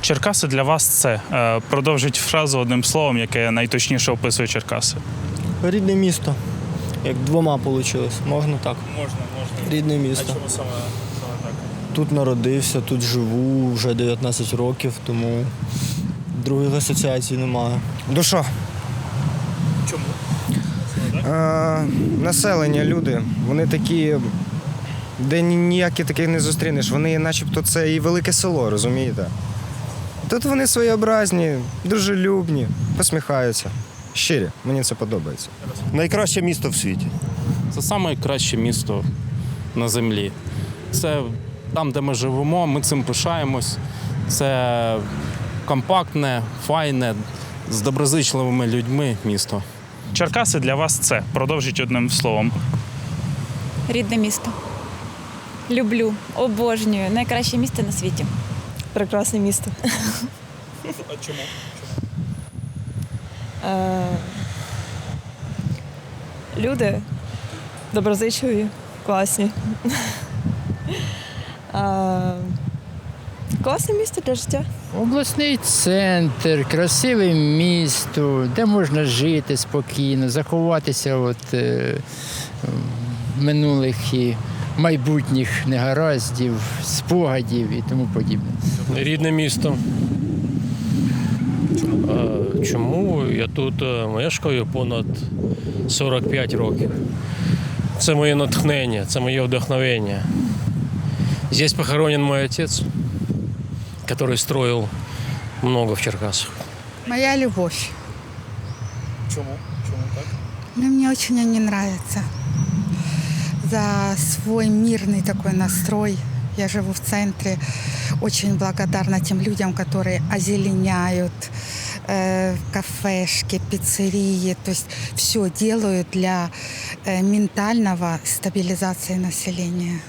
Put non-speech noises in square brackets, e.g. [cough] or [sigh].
Черкаси для вас це. Е, Продовжіть фразу одним словом, яке найточніше описує Черкаси. Рідне місто. Як двома вийшло. Можна так. Можна, можна. Рідне місто. саме, саме так? Тут народився, тут живу вже 19 років, тому других асоціацій немає. Душа. Чому? Е, населення, люди. Вони такі, де ні- ніяких таких не зустрінеш. Вони начебто це і велике село, розумієте? Тут вони своєобразні, дружелюбні, посміхаються. Щирі, мені це подобається. Найкраще місто в світі. Це найкраще місто на землі. Це там, де ми живемо, ми цим пишаємось. Це компактне, файне, з доброзичливими людьми місто. Черкаси для вас це. Продовжіть одним словом. Рідне місто. Люблю, обожнюю. Найкраще місце на світі. Прекрасне місто. [laughs] А чому? Е, Люди доброзичливі, класні. [laughs] Е, Класне місто для життя. Обласний центр, красиве місто, де можна жити спокійно, заховатися від е, минулих і майбутніх негараздів, спогадів і тому подібне. Рідне місто. Чому? Я тут е, мешкаю понад 45 років. Це моє натхнення, це моє вдохновення. Здесь похоронен мой отец, который строил много в Черкасах. Моя любовь. Чому? Чому так? Но мне очень они нравятся За свой мирный такой настрой. Я живу в центре. Очень благодарна тем людям, которые озеленяют э, кафешки, пиццерии. То есть все делают для э, ментального стабилизации населения.